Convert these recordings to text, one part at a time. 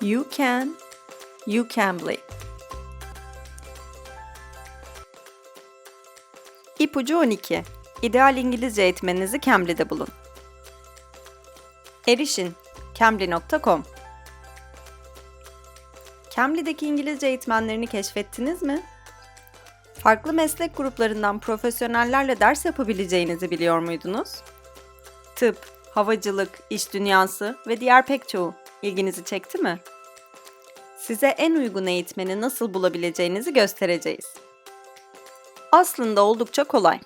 You can, you can İpucu 12. İdeal İngilizce eğitmeninizi Cambly'de bulun. Erişin cambly.com Cambly'deki İngilizce eğitmenlerini keşfettiniz mi? Farklı meslek gruplarından profesyonellerle ders yapabileceğinizi biliyor muydunuz? Tıp, havacılık, iş dünyası ve diğer pek çoğu ilginizi çekti mi? Size en uygun eğitmeni nasıl bulabileceğinizi göstereceğiz. Aslında oldukça kolay.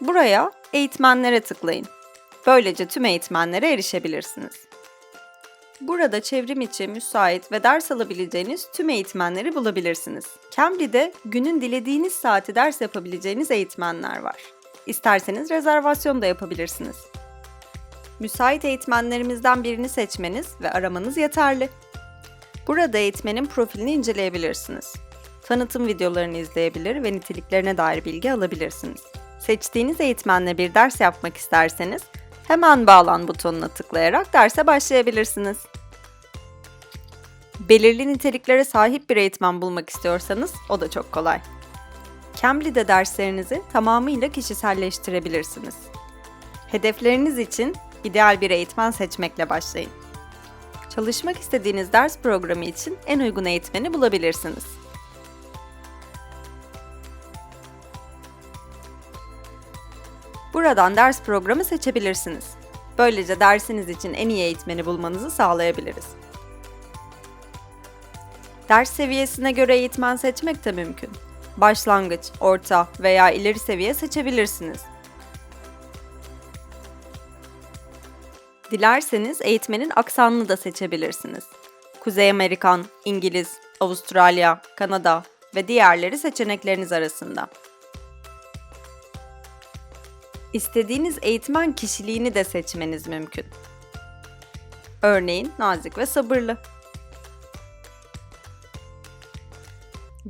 Buraya eğitmenlere tıklayın. Böylece tüm eğitmenlere erişebilirsiniz. Burada çevrim içi, müsait ve ders alabileceğiniz tüm eğitmenleri bulabilirsiniz. Cambly'de günün dilediğiniz saati ders yapabileceğiniz eğitmenler var. İsterseniz rezervasyon da yapabilirsiniz. Müsait eğitmenlerimizden birini seçmeniz ve aramanız yeterli. Burada eğitmenin profilini inceleyebilirsiniz. Tanıtım videolarını izleyebilir ve niteliklerine dair bilgi alabilirsiniz. Seçtiğiniz eğitmenle bir ders yapmak isterseniz hemen bağlan butonuna tıklayarak derse başlayabilirsiniz. Belirli niteliklere sahip bir eğitmen bulmak istiyorsanız o da çok kolay. Cambly'de derslerinizi tamamıyla kişiselleştirebilirsiniz. Hedefleriniz için ideal bir eğitmen seçmekle başlayın. Çalışmak istediğiniz ders programı için en uygun eğitmeni bulabilirsiniz. Buradan ders programı seçebilirsiniz. Böylece dersiniz için en iyi eğitmeni bulmanızı sağlayabiliriz. Ders seviyesine göre eğitmen seçmek de mümkün. Başlangıç, orta veya ileri seviye seçebilirsiniz. Dilerseniz eğitmenin aksanını da seçebilirsiniz. Kuzey Amerikan, İngiliz, Avustralya, Kanada ve diğerleri seçenekleriniz arasında. İstediğiniz eğitmen kişiliğini de seçmeniz mümkün. Örneğin nazik ve sabırlı.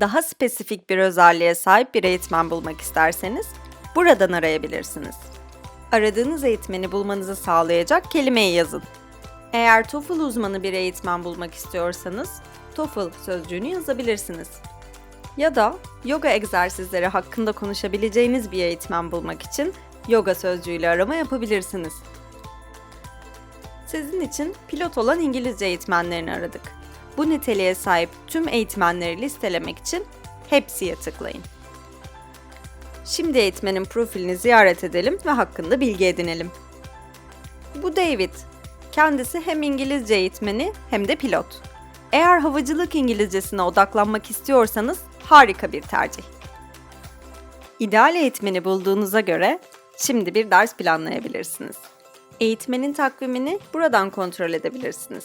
Daha spesifik bir özelliğe sahip bir eğitmen bulmak isterseniz buradan arayabilirsiniz. Aradığınız eğitmeni bulmanızı sağlayacak kelimeyi yazın. Eğer TOEFL uzmanı bir eğitmen bulmak istiyorsanız TOEFL sözcüğünü yazabilirsiniz. Ya da yoga egzersizleri hakkında konuşabileceğiniz bir eğitmen bulmak için yoga sözcüğüyle arama yapabilirsiniz. Sizin için pilot olan İngilizce eğitmenlerini aradık. Bu niteliğe sahip tüm eğitmenleri listelemek için Hepsi'ye tıklayın. Şimdi eğitmenin profilini ziyaret edelim ve hakkında bilgi edinelim. Bu David. Kendisi hem İngilizce eğitmeni hem de pilot. Eğer havacılık İngilizcesine odaklanmak istiyorsanız harika bir tercih. İdeal eğitmeni bulduğunuza göre şimdi bir ders planlayabilirsiniz. Eğitmenin takvimini buradan kontrol edebilirsiniz.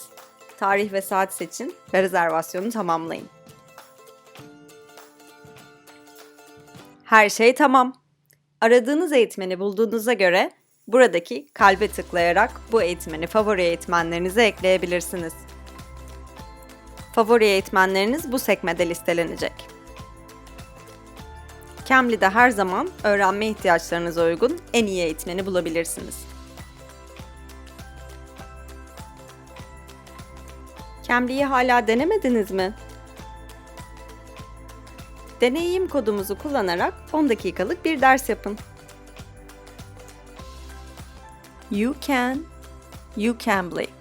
Tarih ve saat seçin ve rezervasyonu tamamlayın. Her şey tamam. Aradığınız eğitmeni bulduğunuza göre buradaki kalbe tıklayarak bu eğitmeni favori eğitmenlerinize ekleyebilirsiniz. Favori eğitmenleriniz bu sekmede listelenecek. Cambly'de her zaman öğrenme ihtiyaçlarınıza uygun en iyi eğitmeni bulabilirsiniz. Cambly'yi hala denemediniz mi? Deneyim kodumuzu kullanarak 10 dakikalık bir ders yapın. You can, you can play.